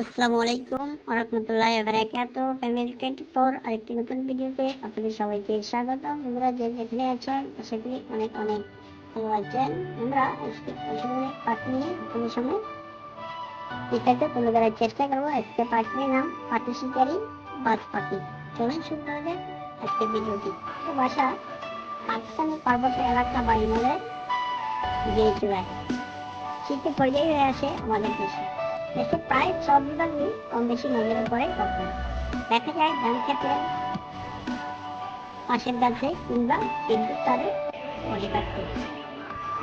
আসসালামু আলাইকুম ওরহমতুল্লাহ বারাকাত নতুন সবাইকে স্বাগত যেখানে অনেক অনেক আমরা ধরার চেষ্টা করব। আজকে পাখির নাম পাখি শিকারী পাখি। চলুন শুরু করা আজকে ভিডিওটি। বাসা পাকিস্তানের পার্বত্য এলাকা বা হিমালয়ের গিয়ে চূড়ায়। শীতের পর্যায়ে আসে আমাদের দেশে। দেশে প্রায় সব বিভাগই কম বেশি পড়ে কখনো দেখা যায় ধান ক্ষেত্রে পাশের গাছে কিংবা বিদ্যুৎ তারে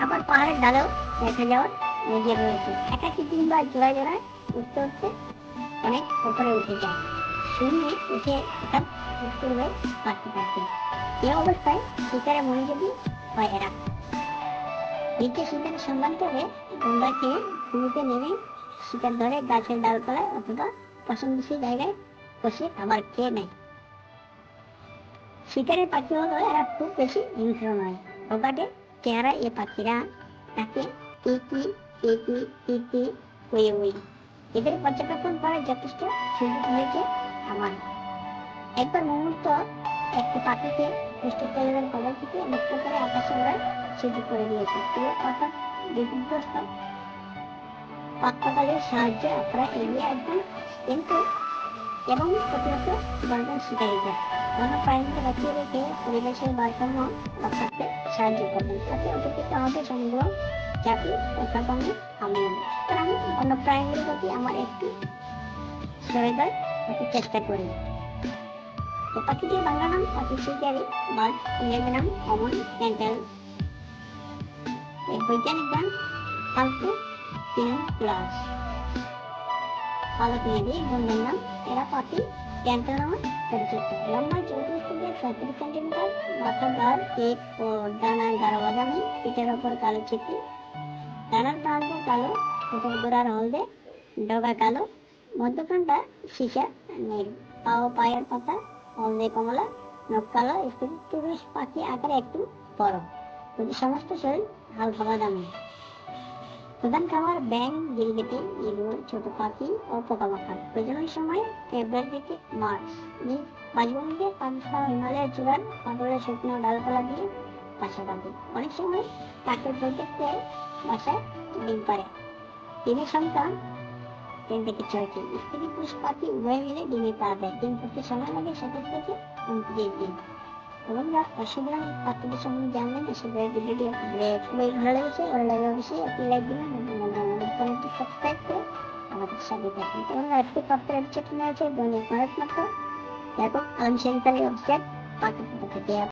আবার পাহাড়ের ডালেও দেখা যাওয়ার নজির রয়েছে। একাকি কিংবা জোড়ায় জোড়ায় উঠতে উঠতে অনেক উপরে উঠে যায়। শূন্যে উঠে হঠাৎ উঠতে হয়ে পারতে পারতে এই অবস্থায় শিকারে মনোযোগী হয় এরা। নিচে শিকারের সন্ধান করে তোমরা খেয়ে ভূমিতে নেমে শিকার ধরে গাছের ডালপালায় অথবা পছন্দসই জায়গায় বসে খাবার খেয়ে নেয়। শিকারের পাখি হলো এরা খুব বেশি হিংস্র নয়। প্রকাটে চেহারা এ পাখিরা তাকে টিকি টিকি টিকি ওই এদের পর্যবেক্ষণ করার যথেষ্ট সুযোগ হয়েছে আমার। একবার মুহূর্ত একটি পাখিকে পুষ্ট তেলের কবল থেকে মুক্ত করে আকাশে ওড়ার সুযোগ করে দিয়েছে। কেউ অর্থাৎ বিপদগ্রস্ত পাকপাকালের সাহায্যে আপনারা এগিয়ে আসবেন, কিন্তু এবং প্রতিরোধ করবেন শিকারীরা বন্যপ্রাণীকে বাঁচিয়ে রেখে পরিবেশের ভারসাম্য রক্ষাতে সাহায্য করবেন, তাতে উপকৃত হবে সমগ্র জাতি উত্থাপনে আমি সুতরাং বন্যপ্রাণীদের প্রতি আমার একটু সহায়তা করতে চেষ্টা করি। পাখিটির বাংলা নাম পাখি শিকারী বা ইংরেজি নাম অমন ক্যান্টেল বৈজ্ঞানিক নাম ফালতু তিন প্লাস আলোক মেয়েদের বন্ধুর নাম এরা পাখি ক্যান্টার নামে পরিচিত লম্বা চৌত্রিশ থেকে সত্তর সেন্টিমিটার মাথার গাঢ় পেট ও ডানা গাঢ় বাদামি পিঠের ওপর কালো চিঠি ডানার প্রান্ত কালো ছোটের গোড়ার হলদে ডগা কালো মধ্যখানটা সীসা নীল পা ও পায়ের পাতা হলদে কমলা নখ কালো স্ত্রী পাখি আকারে একটু বড় যদি সমস্ত শরীর হালকা বাদামি প্রধান খাবার ব্যাং গিরগিটি ইঁদুর, ছোট পাখি ও পোকামাকড়। প্রজনন সময় ফেব্রুয়ারি থেকে মার্চ। মাঝবঙ্গে পাঁচশা হিমালয়ের চূড়ার পাথরের শুকনো ডালপালা দিয়ে বাসা বাঁধে অনেক সময় পাখির প্রত্যেককে বাসায় ডিম পারে ডিমের সংখ্যা তিন থেকে ছয়টি। স্ত্রী পুরুষ পাখি উভয় মিলে ডিমে পা দেয়। ডিম করতে সময় লাগে সাতাশ থেকে উনত্রিশ দিন বন্ধুরা সুতরাং বাচ্চাদের সঙ্গে জানলেন সেগুলো ভিডিওটি আপনাদের খুবই ভালো লেগেছে ভালো লাগে অবশ্যই আপনি লাইক দিবেন এবং আমাদের চ্যানেলটি সাবস্ক্রাইব করে আমাদের সাথে থাকুন বন্ধুরা আজকে পাত্রের এপিসোড নিয়ে আছে দৈনিক ভারত মাত্র দেখো আলম শেখ অবজেক্ট পাখির থেকে